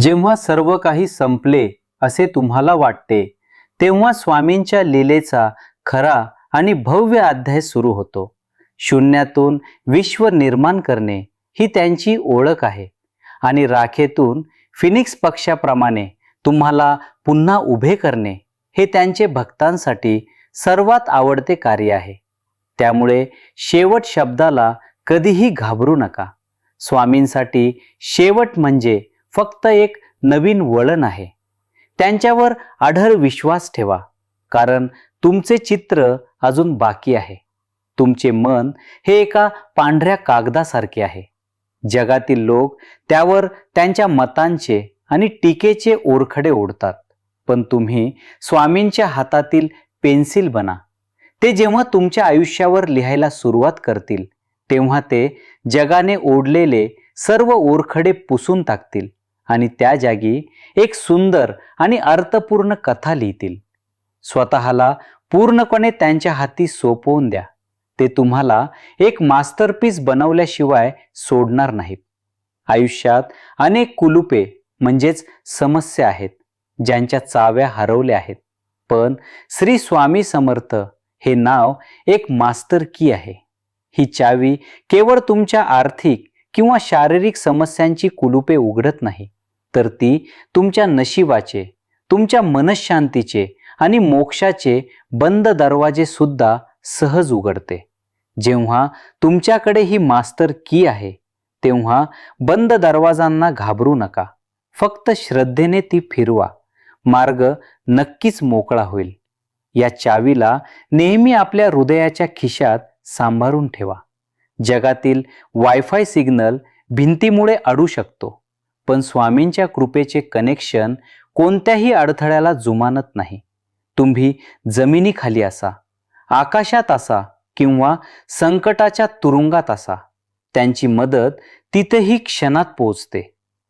जेव्हा सर्व काही संपले असे तुम्हाला वाटते तेव्हा स्वामींच्या लीलेचा खरा आणि भव्य अध्याय सुरू होतो. शून्यातून विश्व निर्माण करणे ही त्यांची ओळख आहे. आणि राखेतून फिनिक्स पक्षाप्रमाणे तुम्हाला पुन्हा उभे करणे हे त्यांचे भक्तांसाठी सर्वात आवडते कार्य आहे. त्यामुळे शेवट शब्दाला कधीही घाबरू नका. स्वामींसाठी शेवट म्हणजे फक्त एक नवीन वळण आहे. त्यांच्यावर आढळ विश्वास ठेवा कारण तुमचे चित्र अजून बाकी आहे. तुमचे मन हे एका पांढऱ्या कागदासारखे आहे. जगातील लोक त्यावर त्यांच्या मतांचे आणि टीकेचे ओरखडे ओढतात. पण तुम्ही स्वामींच्या हातातील पेन्सिल बना. ते जेव्हा तुमच्या आयुष्यावर लिहायला सुरुवात करतील तेव्हा ते जगाने ओढलेले सर्व ओरखडे पुसून टाकतील. आणि त्या जागी एक सुंदर आणि अर्थपूर्ण कथा लिहितील. स्वतःला पूर्णपणे त्यांच्या हाती सोपवून द्या. ते तुम्हाला एक मास्टरपीस बनवल्याशिवाय सोडणार नाहीत. आयुष्यात अनेक कुलुपे म्हणजेच समस्या आहेत ज्यांच्या चाव्या हरवल्या आहेत. पण श्री स्वामी समर्थ हे नाव एक मास्टर की आहे. ही चावी केवळ तुमच्या आर्थिक किंवा शारीरिक समस्यांची कुलुपे उघडत नाही. तर ती तुमच्या नशिबाचे तुमच्या मनशांतीचे आणि मोक्षाचे बंद दरवाजे सुद्धा सहज उघडते. जेव्हा तुमच्याकडे ही मास्तर की आहे तेव्हा बंद दरवाजांना घाबरू नका. फक्त श्रद्धेने ती फिरवा. मार्ग नक्कीच मोकळा होईल. या चावीला नेहमी आपल्या हृदयाच्या खिशात सांभाळून ठेवा. जगातील वायफाय सिग्नल भिंतीमुळे अडू शकतो. पण स्वामींच्या कृपेचे कनेक्शन कोणत्याही अडथळ्याला जुमानत नाही. तुम्ही जमिनीखाली असा आकाशात असा किंवा संकटाच्या तुरुंगात असा. त्यांची मदत तिथेही क्षणात पोचते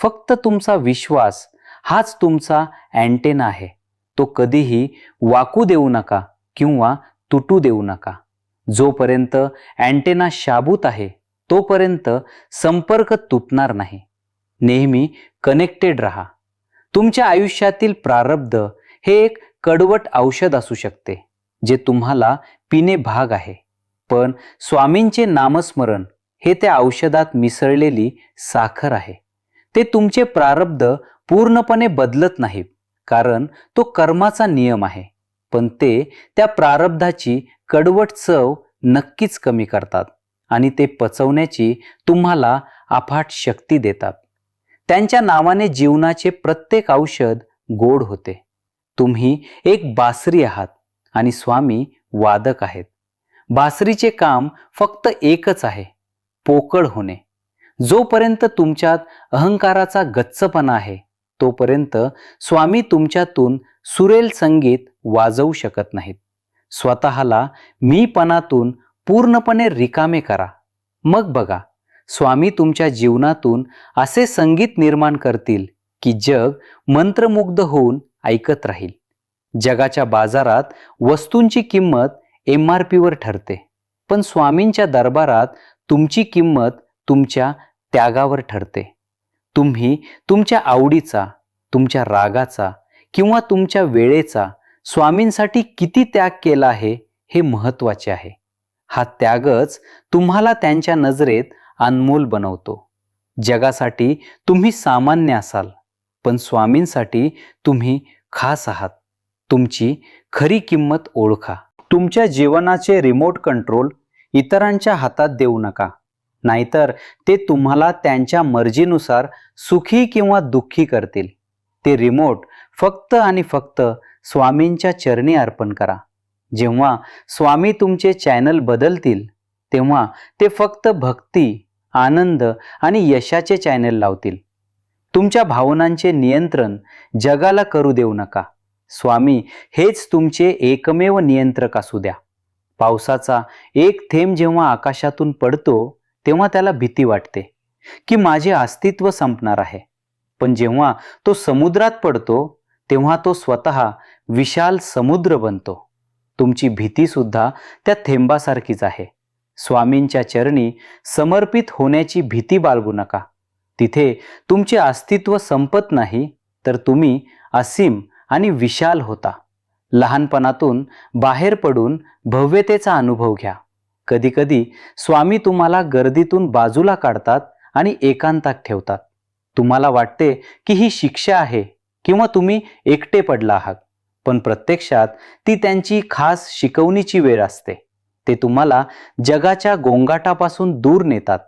फक्त तुमचा विश्वास हाच तुमचा अँटेना आहे. तो कधीही वाकू देऊ नका किंवा तुटू देऊ नका. जोपर्यंत अँटेना शाबूत आहे तोपर्यंत संपर्क तुटणार नाही. नेहमी कनेक्टेड राहा. तुमच्या आयुष्यातील प्रारब्ध हे एक कडवट औषध असू शकते जे तुम्हाला पिणे भाग आहे. पण स्वामींचे नामस्मरण हे त्या औषधात मिसळलेली साखर आहे. ते तुमचे प्रारब्ध पूर्णपणे बदलत नाहीत कारण तो कर्माचा नियम आहे. पण ते त्या प्रारब्धाची कडवट चव नक्कीच कमी करतात आणि ते पचवण्याची तुम्हाला अफाट शक्ती देतात. त्यांच्या नावाने जीवनाचे प्रत्येक औषध गोड होते. तुम्ही एक बासरी आहात आणि स्वामी वादक आहेत. बासरीचे काम फक्त एकच आहे पोकळ होणे. जोपर्यंत तुमच्यात अहंकाराचा गच्चपणा आहे तोपर्यंत स्वामी तुमच्यातून सुरेल संगीत वाजवू शकत नाहीत. स्वतःला मीपणातून पूर्णपणे रिकामे करा. मग बघा स्वामी तुमच्या जीवनातून असे संगीत निर्माण करतील की जग मंत्रमुग्ध होऊन ऐकत राहील. जगाच्या बाजारात वस्तूंची किंमत एम आर पीवर ठरते. पण स्वामींच्या दरबारात तुमची किंमत तुमच्या त्यागावर ठरते. तुम्ही तुमच्या आवडीचा तुमच्या रागाचा किंवा तुमच्या वेळेचा स्वामींसाठी किती त्याग केला आहे हे महत्त्वाचे आहे. हा त्यागच तुम्हाला त्यांच्या नजरेत अनमोल बनवतो. जगासाठी तुम्ही सामान्य असाल पण स्वामींसाठी तुम्ही खास आहात. तुमची खरी किंमत ओळखा. तुमच्या जीवनाचे रिमोट कंट्रोल इतरांच्या हातात देऊ नका. नाहीतर ते तुम्हाला त्यांच्या मर्जीनुसार सुखी किंवा दुःखी करतील. ते रिमोट फक्त आणि फक्त स्वामींच्या चरणी अर्पण करा. जेव्हा स्वामी तुमचे चॅनल बदलतील तेव्हा ते फक्त भक्ती आनंद आणि यशाचे चॅनल लावतील. तुमच्या भावनांचे नियंत्रण जगाला करू देऊ नका. स्वामी हेच तुमचे एकमेव नियंत्रक असू द्या. पावसाचा एक थेंब जेव्हा आकाशातून पडतो तेव्हा त्याला भीती वाटते की माझे अस्तित्व संपणार आहे. पण जेव्हा तो समुद्रात पडतो तेव्हा तो स्वतः विशाल समुद्र बनतो. तुमची भीती सुद्धा त्या थेंबासारखीच आहे. स्वामींच्या चरणी समर्पित होण्याची भीती बाळगू नका. तिथे तुमचे अस्तित्व संपत नाही तर तुम्ही असीम आणि विशाल होता. लहानपणातून बाहेर पडून भव्यतेचा अनुभव घ्या. कधीकधी स्वामी तुम्हाला गर्दीतून बाजूला काढतात आणि एकांतात ठेवतात. तुम्हाला वाटते की ही शिक्षा आहे किंवा तुम्ही एकटे पडला आहात पण प्रत्यक्षात ती त्यांची खास शिकवणीची वेळ असते. ते तुम्हाला जगाच्या गोंगाटापासून दूर नेतात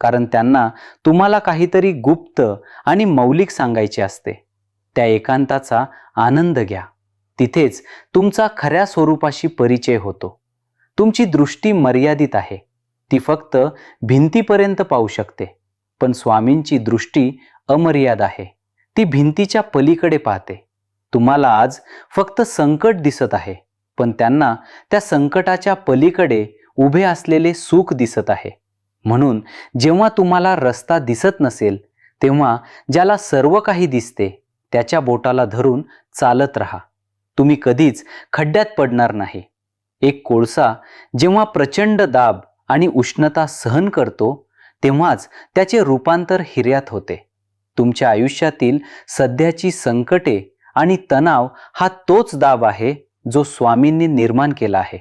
कारण त्यांना तुम्हाला काहीतरी गुप्त आणि मौलिक सांगायचे असते. त्या एकांताचा आनंद घ्या. तिथेच तुमचा खऱ्या स्वरूपाशी परिचय होतो. तुमची दृष्टी मर्यादित आहे. ती फक्त भिंतीपर्यंत पाहू शकते पण स्वामींची दृष्टी अमर्याद आहे. ती भिंतीच्या पलीकडे पाहते. तुम्हाला आज फक्त संकट दिसत आहे. पण त्यांना त्या संकटाच्या पलीकडे उभे असलेले सुख दिसत आहे. म्हणून जेव्हा तुम्हाला रस्ता दिसत नसेल तेव्हा ज्याला सर्व काही दिसते त्याच्या बोटाला धरून चालत राहा. तुम्ही कधीच खड्ड्यात पडणार नाही. एक कोळसा जेव्हा प्रचंड दाब आणि उष्णता सहन करतो तेव्हाच त्याचे रूपांतर हिऱ्यात होते. तुमच्या आयुष्यातील सध्याची संकटे आणि तणाव हा तोच दाब आहे जो स्वामींनी निर्माण केला आहे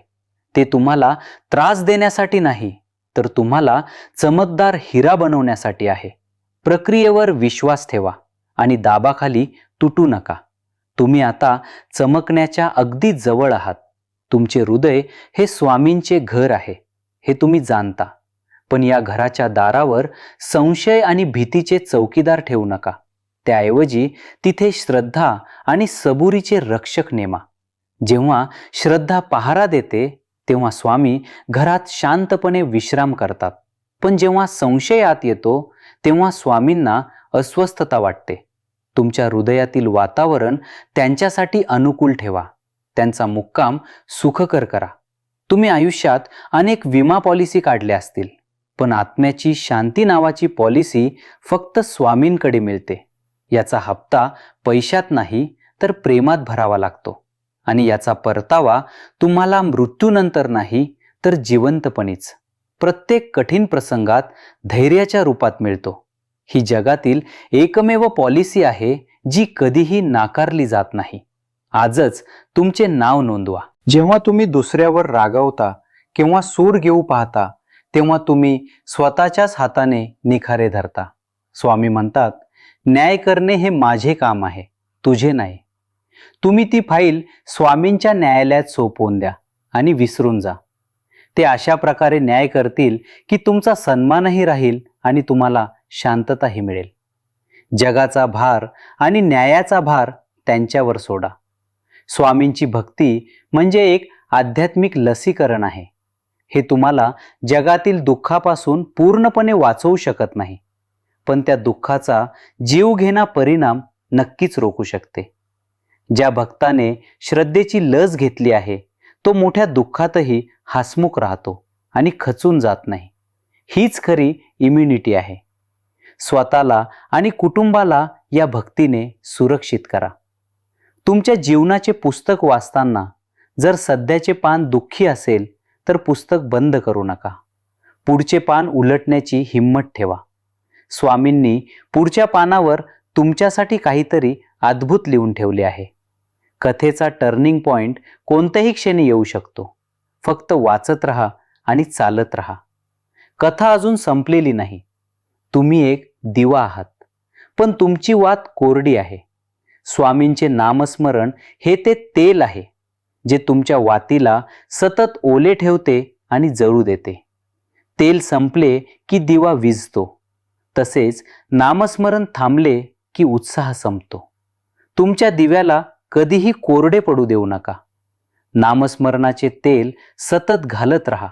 ते तुम्हाला त्रास देण्यासाठी नाही तर तुम्हाला चमकदार हिरा बनवण्यासाठी आहे. प्रक्रियेवर विश्वास ठेवा आणि दाबाखाली तुटू नका. तुम्ही आता चमकण्याच्या अगदी जवळ आहात. तुमचे हृदय हे स्वामींचे घर आहे हे तुम्ही जाणता. पण या घराच्या दारावर संशय आणि भीतीचे चौकीदार ठेवू नका. त्याऐवजी तिथे श्रद्धा आणि सबुरीचे रक्षक नेमा. जेव्हा श्रद्धा पहारा देते तेव्हा स्वामी घरात शांतपणे विश्राम करतात. पण जेव्हा संशय आत येतो तेव्हा स्वामींना अस्वस्थता वाटते. तुमच्या हृदयातील वातावरण त्यांच्यासाठी अनुकूल ठेवा. त्यांचा मुक्काम सुखकर करा. तुम्ही आयुष्यात अनेक विमा पॉलिसी काढल्या असतील पण आत्म्याची शांती नावाची पॉलिसी फक्त स्वामींकडे मिळते. याचा हप्ता पैशात नाही तर प्रेमात भरावा लागतो. आणि याचा परतावा तुम्हाला मृत्यूनंतर नाही तर जिवंतपणीच. प्रत्येक कठीण प्रसंगात धैर्याच्या रूपात मिळतो. ही जगातील एकमेव पॉलिसी आहे जी कधीही नाकारली जात नाही. आजच तुमचे नाव नोंदवा. जेव्हा तुम्ही दुसऱ्यावर रागावता किंवा सूर घेऊ पाहता तेव्हा तुम्ही स्वतःच्याच हाताने निखारे धरता. स्वामी म्हणतात न्याय करणे हे माझे काम आहे तुझे नाही. तुम्ही ती फाईल स्वामींच्या न्यायालयात सोपवून द्या आणि विसरून जा. ते अशा प्रकारे न्याय करतील की तुमचा सन्मानही राहील आणि तुम्हाला शांतताही मिळेल. जगाचा भार आणि न्यायाचा भार त्यांच्यावर सोडा. स्वामींची भक्ती म्हणजे एक आध्यात्मिक लसीकरण आहे. हे तुम्हाला जगातील दुःखापासून पूर्णपणे वाचवू शकत नाही. पण त्या दुःखाचा जीवघेणा परिणाम नक्कीच रोखू शकते. ज्या भक्ताने श्रद्धेची लस घेतली आहे तो मोठ्या दुःखातही हसमुख राहतो आणि खचून जात नाही. हीच खरी इम्युनिटी आहे. स्वतःला आणि कुटुंबाला या भक्तीने सुरक्षित करा. तुमच्या जीवनाचे पुस्तक वाचताना जर सध्याचे पान दुःखी असेल तर पुस्तक बंद करू नका. पुढचे पान उलटण्याची हिंमत ठेवा. स्वामींनी पुढच्या पानावर तुमच्यासाठी काहीतरी अद्भुत लिहून ठेवले आहे. कथेचा टर्निंग पॉइंट कोणत्याही क्षणी येऊ शकतो. फक्त वाचत राहा आणि चालत राहा. कथा अजून संपलेली नाही. तुम्ही एक दिवा आहात. पण तुमची वात कोरडी आहे. स्वामींचे नामस्मरण हे ते तेल आहे जे तुमच्या वातीला सतत ओले ठेवते आणि जळू देते. तेल संपले की दिवा विजतो. तसेच नामस्मरण थांबले की उत्साह संपतो. तुमच्या दिव्याला कधीही कोरडे पडू देऊ नका. नामस्मरणाचे तेल सतत घालत राहा.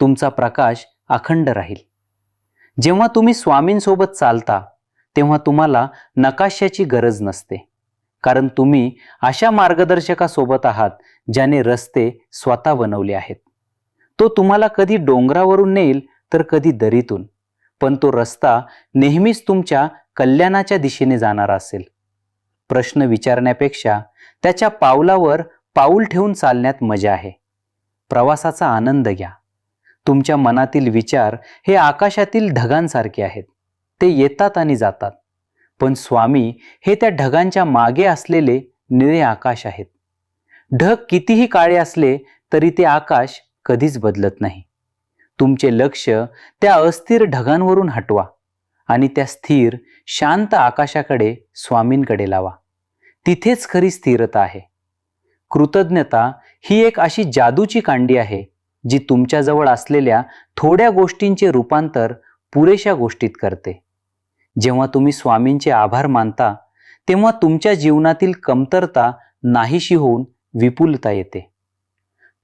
तुमचा प्रकाश अखंड राहील. जेव्हा तुम्ही स्वामींसोबत चालता तेव्हा तुम्हाला नकाशाची गरज नसते. कारण तुम्ही अशा मार्गदर्शकासोबत आहात ज्याने रस्ते स्वतः बनवले आहेत. तो तुम्हाला कधी डोंगरावरून नेईल तर कधी दरीतून. पण तो रस्ता नेहमीच तुमच्या कल्याणाच्या दिशेने जाणारा असेल. प्रश्न विचारण्यापेक्षा त्याच्या पावलावर पाऊल ठेवून चालण्यात मजा आहे. प्रवासाचा आनंद घ्या. तुमच्या मनातील विचार हे आकाशातील ढगांसारखे आहेत. ते येतात आणि जातात. पण स्वामी हे त्या ढगांच्या मागे असलेले निळे आकाश आहेत. ढग कितीही काळे असले तरी ते आकाश कधीच बदलत नाही. तुमचे लक्ष त्या अस्थिर ढगांवरून हटवा आणि त्या स्थिर शांत आकाशाकडे स्वामींकडे लावा. तिथेच खरी स्थिरता आहे. कृतज्ञता ही एक अशी जादूची कांडी आहे जी तुमच्याजवळ असलेल्या थोड्या गोष्टींचे रूपांतर पुरेशा गोष्टीत करते. जेव्हा तुम्ही स्वामींचे आभार मानता तेव्हा तुमच्या जीवनातील कमतरता नाहीशी होऊन विपुलता येते.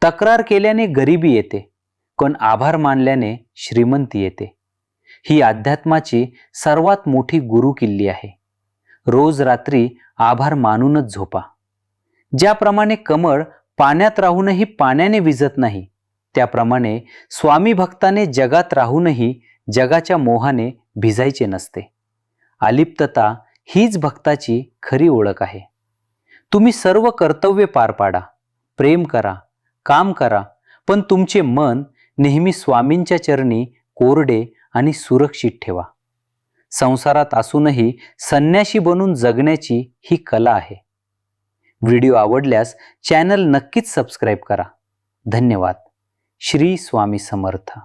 तक्रार केल्याने गरिबी येते पण आभार मानल्याने श्रीमंती येते. ही अध्यात्माची सर्वात मोठी गुरुकिल्ली आहे. रोज रात्री आभार मानूनच झोपा. ज्याप्रमाणे कमळ पाण्यात राहूनही पाण्याने विजत नाही त्याप्रमाणे स्वामी भक्ताने जगात राहूनही जगाच्या मोहाने भिजायचे नसते. अलिप्तता हीच भक्ताची खरी ओळख आहे. तुम्ही सर्व कर्तव्य पार पाडा प्रेम करा काम करा पण तुमचे मन नेहमी स्वामींच्या चरणी कोरडे आणि सुरक्षित ठेवा. संसारात असूनही संन्याशी बनून जगण्याची ही कला आहे. व्हिडिओ आवडल्यास चॅनल नक्कीच सबस्क्राईब करा. धन्यवाद. श्री स्वामी समर्थ.